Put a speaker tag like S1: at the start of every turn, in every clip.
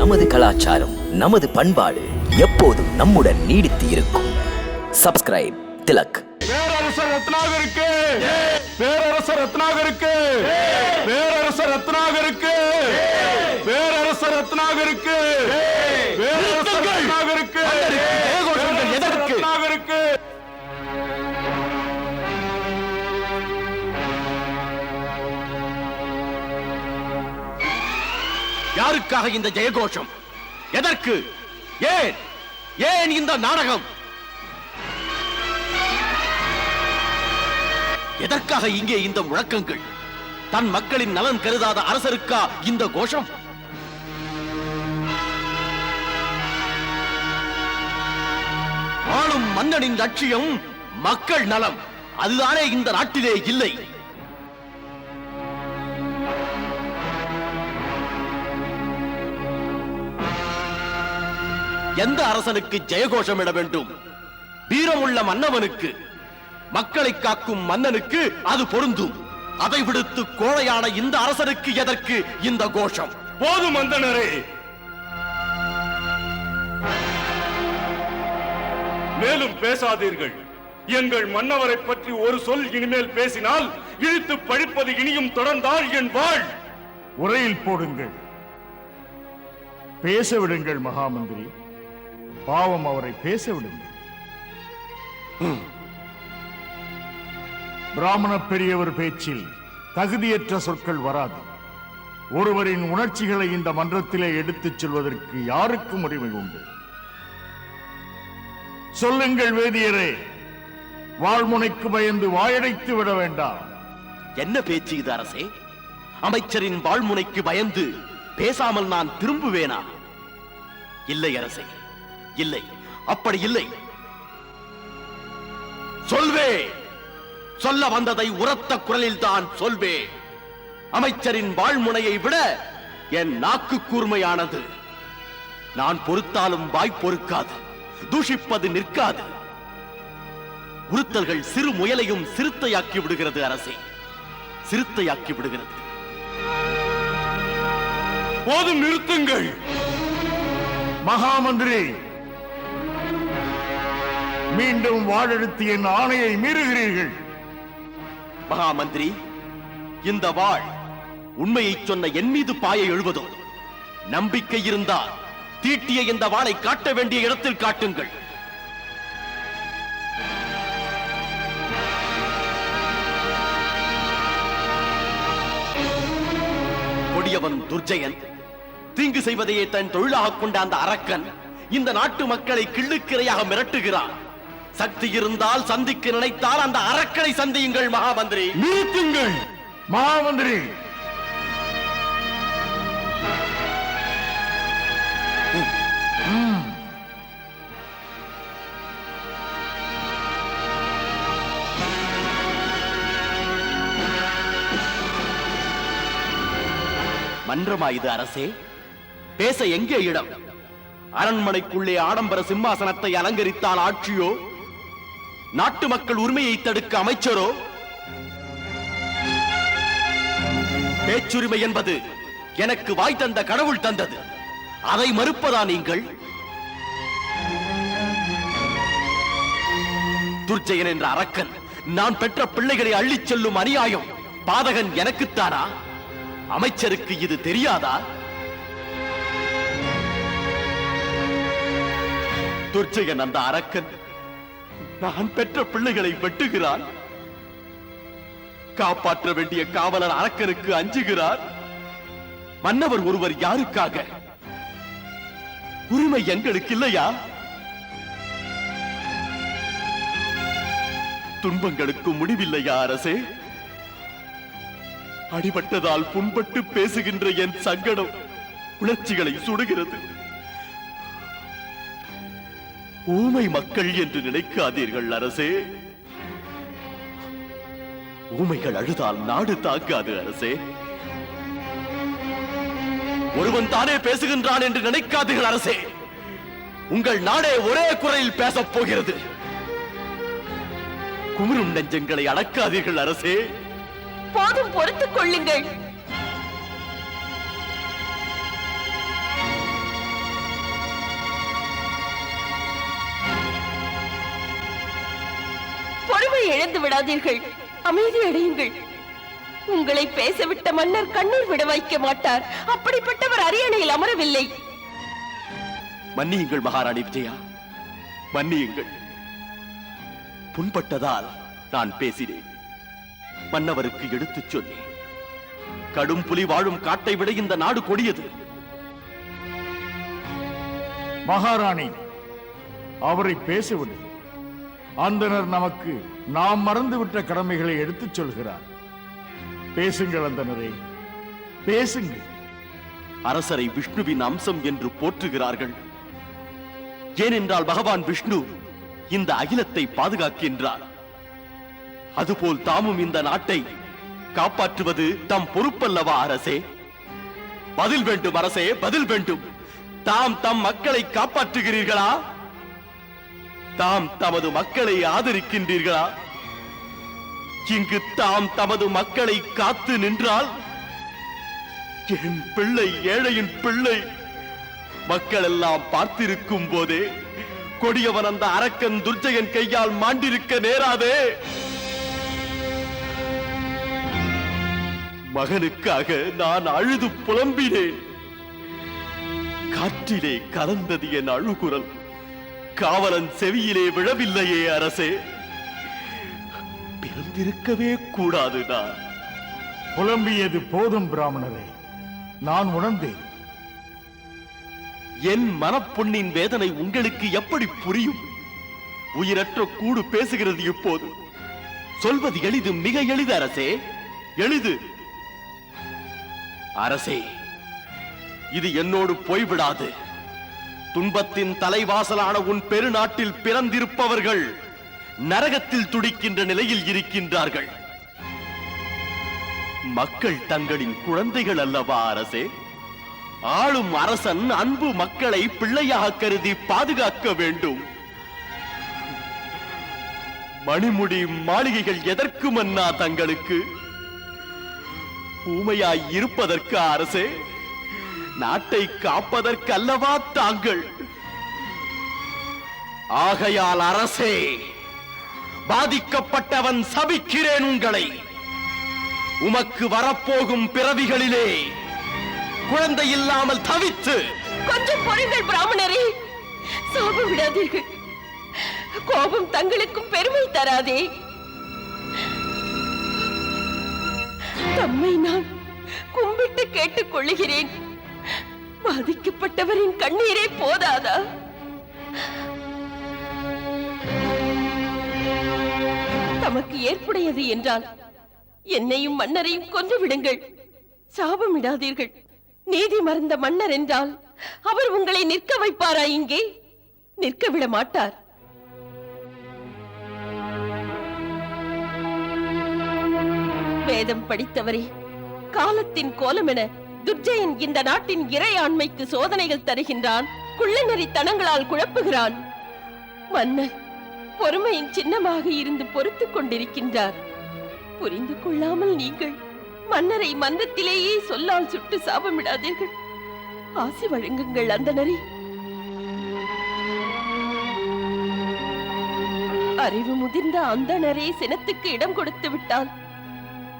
S1: நமது கலாச்சாரம் நமது பண்பாடு எப்போதும் நம்முடன் நீடித்து இருக்கும். சப்ஸ்கிரைப் திலக்.
S2: பேரரசர் ரத்னாகருக்கு. பேரரசர் ரத்னாகருக்கு.
S3: யாருக்காக இந்த ஜெயகோஷம்? எதற்கு? ஏன்? ஏன் இந்த நாடகம்? எதற்காக இங்கே இந்த முழக்கங்கள்? தன் மக்களின் நலன் கருதாத அரசருக்கா இந்த கோஷம்? ஆளும் மன்னனின் லட்சியம் மக்கள் நலம். அதுதானே இந்த நாட்டிலே இல்லை. எந்த அரசனுக்கு ஜெயகோஷம் இட வேண்டும்? வீரமுள்ள மன்னவனுக்கு மக்களை காக்கும் மன்னனுக்கு அது பொருந்தும். அதை விடுத்து கோழையான இந்த அரசனுக்கு எதற்கு இந்த கோஷம்?
S2: போதும் மந்தனரே. மேலும் பேசாதீர்கள். எங்கள் மன்னவரை பற்றி ஒரு சொல் இனிமேல் பேசினால் இழுத்து பழிப்பது இனியும் தொடர்ந்தால் என் வாழ்.
S4: உரையில் போடுங்கள். பேச விடுங்கள் மகாமந்திரி. பாவம் அவரை பேச விடுங்கள் பிராமண பெரியவர் பேச்சில் தகுதியற்ற சொற்கள் வராது. ஒருவரின் உணர்ச்சிகளை இந்த மன்றத்திலே எடுத்துச் செல்வதற்கு யாருக்கும் உரிமை உண்டு? சொல்லுங்கள் வேதியரே வாழ்முனைக்கு பயந்து வாயடைத்து விட வேண்டாம்.
S3: என்ன பேச்சு இது அரசே? அமைச்சரின் வாழ்முனைக்கு பயந்து பேசாமல் நான் திரும்புவேனா? இல்லை அரசே. இல்லை. அப்படி இல்லை. சொல்வே சொல்ல வந்ததை உரத்த குரலில் தான் சொல்வே அமைச்சரின் வாழ்முனையை விட என் நாக்கு கூர்மையானது. நான் பொறுத்தாலும் வாய் பொறுக்காது. தூஷிப்பது நிற்காது. உறுத்தல்கள் சிறு முயலையும் சிறுத்தையாக்கி விடுகிறது அரசே. சிறுத்தையாக்கி விடுகிறது.
S2: போதும் நிறுத்துங்கள்.
S4: மகாமந்திரி மீண்டும் வாழெடுத்து என் ஆணையை மீறுகிறீர்கள்.
S3: மகாமந்திரி இந்த வாழ் உண்மையை சொன்ன என் மீது பாய எழுவதோ நம்பிக்கை இருந்தால் தீட்டிய இந்த வாளை காட்ட வேண்டிய இடத்தில் காட்டுங்கள். கொடியவன் துர்ஜயன் தீங்கு செய்வதையே தன் தொழிலாக கொண்ட அந்த அரக்கன் இந்த நாட்டு மக்களை கிள்ளுக்கிரையாக மிரட்டுகிறான். சக்தி இருந்தால் சந்திக்க நினைத்தால் அந்த அரக்கனை சந்தியுங்கள் மகாமந்திரி.
S4: நிறுத்துங்கள் மகாமந்திரி.
S3: மன்றமா இது அரசே? பேச எங்கே இடம்? அரண்மனைக்குள்ளே ஆடம்பர சிம்மாசனத்தை அலங்கரித்தால் ஆட்சியோ? நாட்டு மக்கள் உரிமையை தடுக்க அமைச்சரோ? பேச்சுரிமை என்பது எனக்கு வாய் தந்த கடவுள் தந்தது. அதை மறுப்பதா நீங்கள்? துர்ஜயன் என்ற அரக்கன் நான் பெற்ற பிள்ளைகளை அள்ளிச் செல்லும் அநியாயம் பாதகன் எனக்குத்தானா அமைச்சருக்கு இது தெரியாதா? துர்ச்சயன் அந்த அரக்கன் நான் பெற்ற பிள்ளைகளை வெட்டுகிறான் காப்பாற்ற வேண்டிய காவலர் அரக்கனுக்கு அஞ்சுகிறார். மன்னவர் ஒருவர் யாருக்காக? உரிமை எங்களுக்கு இல்லையா? துன்பங்களுக்கு முடிவில்லையா அரசே? அடிபட்டதால் புண்பட்டு பேசுகின்ற என் சங்கடம் உணர்ச்சிகளை சுடுகிறது. ஊமை மக்கள் என்று நினைக்காதீர்கள் அரசே. ஊமைகள் அழுதால் நாடு தாக்காது அரசே. ஒருவன் தானே பேசுகின்றான் என்று நினைக்காதீர்கள் அரசே. உங்கள் நாடே ஒரே குரலில் பேசப் போகிறது. குமுறும் நெஞ்சங்களை அடக்காதீர்கள் அரசே.
S5: போதும் பொறுத்துக் கொள்ளுங்கள். இழந்து விடாதீர்கள். அமைதி அடையுங்கள். உங்களை பேசவிட்ட மன்னர் கண்ணீர் விட வைக்க மாட்டார். அப்படிப்பட்டவர் அரியணையில் அமரவில்லை.
S3: மன்னியுங்கள் மகாராணி விஜயா. மன்னியுங்கள். புண்பட்டதால் நான் பேசினேன். மன்னவருக்கு எடுத்துச் சொன்னேன். கடும் புலி வாழும் காட்டை விட இந்த நாடு கொடியது.
S4: மகாராணி அவரை பேசவிடு. அந்தனர் நமக்கு நாம் மறந்துவிட்ட கடமைகளை எடுத்துச் சொல்கிறார். பேசுங்கள் அந்தனரே பேசுங்கள்.
S3: அரசரை விஷ்ணுவின் அம்சம் என்று போற்றுகிறார்கள். ஏனென்றால் பகவான் விஷ்ணு இந்த அகிலத்தை பாதுகாக்கின்றார். அதுபோல் தாமும் இந்த நாட்டை காப்பாற்றுவது தம் பொறுப்பல்லவா அரசே? பதில் வேண்டும் அரசே பதில் வேண்டும். தாம் தம் மக்களை காப்பாற்றுகிறீர்களா? தாம் தமது மக்களை ஆதரிக்கின்றீர்களா? இங்கு தாம் தமது மக்களை காத்து நின்றால் என் பிள்ளை ஏழையின் பிள்ளை மக்கள் எல்லாம் பார்த்திருக்கும் போதே கொடியவன் அந்த அரக்கன் துர்ஜயன் கையால் மாண்டிருக்க நேராதே. மகனுக்காக நான் அழுது புலம்பினேன். காற்றிலே கலந்தது என் அழுகுரல். காவலன் செவியிலே விழவில்லையே அரசே. பிறந்திருக்கவே கூடாது நான்.
S4: புலம்பியது போதும் பிராமணரே நான் உணர்ந்தேன்.
S3: என் மனப்பொன்னின் வேதனை உங்களுக்கு எப்படி புரியும்? உயிரற்ற கூடு பேசுகிறது இப்போது. சொல்வது எளிது மிக எளிது அரசே. எளிது. அரசே இது என்னோடு போய்விடாது. துன்பத்தின் தலைவாசலான உன் பெருநாட்டில் பிறந்திருப்பவர்கள் நரகத்தில் துடிக்கின்ற நிலையில் இருக்கின்றார்கள். மக்கள் தங்களின் குழந்தைகள் அல்லவா அரசே? ஆளும் அரசன் அன்பு மக்களை பிள்ளையாக கருதி பாதுகாக்க வேண்டும். மணிமுடி மாளிகைகள் எதற்கு மன்னா தங்களுக்கு? ஊமையாய் இருப்பதற்கு அரசே? நாட்டை காப்பதற்கல்லவா தாங்கள்? ஆகையால் அரசே பாதிக்கப்பட்டவன் சபிக்கிறேன் உங்களை. உமக்கு வரப்போகும் பிறவிகளிலே குழந்தை இல்லாமல் தவித்து
S5: கொஞ்சம் பொறுங்கள் பிராமணரே. சாபம் விடாதீர்கள். கோபம் தங்களுக்கும் பெருமை தராதே. தம்மை நான் கும்பிட்டு கேட்டுக் கொள்ளுகிறேன். பாதிக்கப்பட்டவரின் கண்ணீரே போதாதா? தமக்கு ஏற்புடையது என்றால் என்னையும் மன்னரையும் கொன்று விடுங்கள். சாபமிடாதீர்கள் நீதி மறந்த மன்னர் என்றால் அவர் உங்களை நிற்க வைப்பாரா இங்கே? நிற்க விட மாட்டார். வேதம் படித்தவரே காலத்தின் கோலம் என துர்ஜயன் இந்த நாட்டின் இறையாண்மைக்கு சோதனைகள் தருகின்றான். குள்ளநெறி தனங்களால் குழப்புகிறான். மன்னர் பொறுமையின் சின்னமாக இருந்து பொறுத்துக் கொண்டிருக்கின்றார். புரிந்து கொள்ளாமல் நீங்கள் மன்னரை மன்றத்திலேயே சொல்லால் சுட்டு சாபமிடாதீர்கள். ஆசி வழங்குங்கள் அந்த நரி அறிவு முதிர்ந்த அந்த நரே சினத்துக்கு இடம் கொடுத்து விட்டால்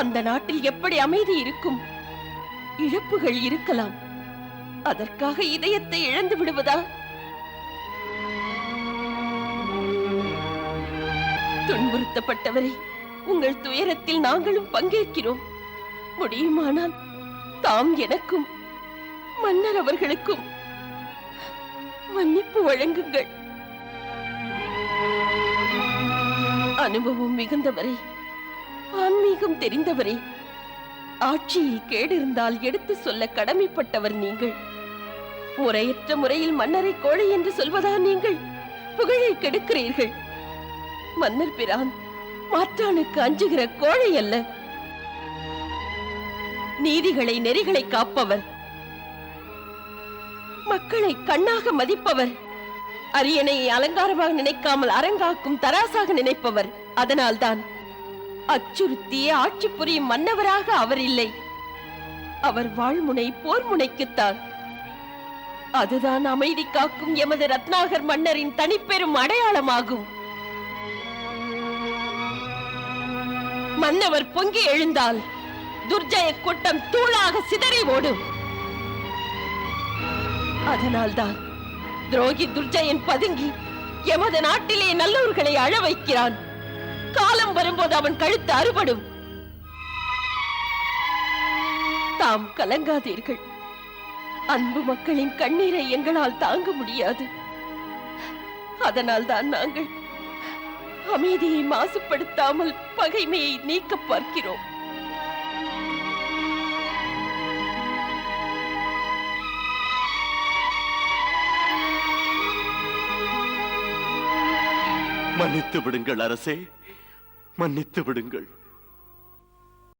S5: அந்த நாட்டில் எப்படி அமைதி இருக்கும்? இழப்புகள் இருக்கலாம். அதற்காக இதயத்தை இழந்து விடுவதா? துன்புறுத்தப்பட்டவரே உங்கள் துயரத்தில் நாங்களும் பங்கேற்கிறோம். முடியுமானால் தாம் எனக்கும் மன்னர் அவர்களுக்கும் மன்னிப்பு வழங்குங்கள். அனுபவம் மிகுந்தவரை ஆன்மீகம் தெரிந்தவரே ஆட்சியில் கேடு இருந்தால் எடுத்து சொல்ல கடமைப்பட்டவர் நீங்கள். முறையற்ற முறையில் மன்னரை கோழை என்று சொல்வதா நீங்கள்? புகழை கெடுக்கிறீர்கள். மன்னர் பிரான் மாற்றானுக்கு அஞ்சுகிற கோழை அல்ல. நீதிகளை நெறிகளை காப்பவர். மக்களை கண்ணாக மதிப்பவர். அரியணையை அலங்காரமாக நினைக்காமல் அரங்காக்கும் தராசாக நினைப்பவர். அதனால்தான் அச்சுறுத்தியே ஆட்சி புரியும் மன்னவராக அவர் இல்லை. அவர் வாழ்முனை போர் முனைக்குத்தான் அதுதான் அமைதி காக்கும் எமது ரத்னாகர் மன்னரின் தனிப்பெரும் அடையாளமாகும். மன்னவர் பொங்கி எழுந்தால் துர்ஜய கூட்டம் தூளாக சிதறி ஓடும். அதனால்தான் துரோகி துர்ஜயன் பதுங்கி எமது நாட்டிலே நல்லவர்களை அழ வைக்கிறான். காலம் வரும்போது அவன் கழுத்து அறுபடும். தாம் கலங்காதீர்கள். அன்பு மக்களின் கண்ணீரை எங்களால் தாங்க முடியாது. அதனால் தான் நாங்கள் அமைதியை மாசுபடுத்தாமல் பகைமையை நீக்க பார்க்கிறோம்.
S3: மன்னித்து விடுங்கள் அரசே. மன்னித்து விடுங்கள்.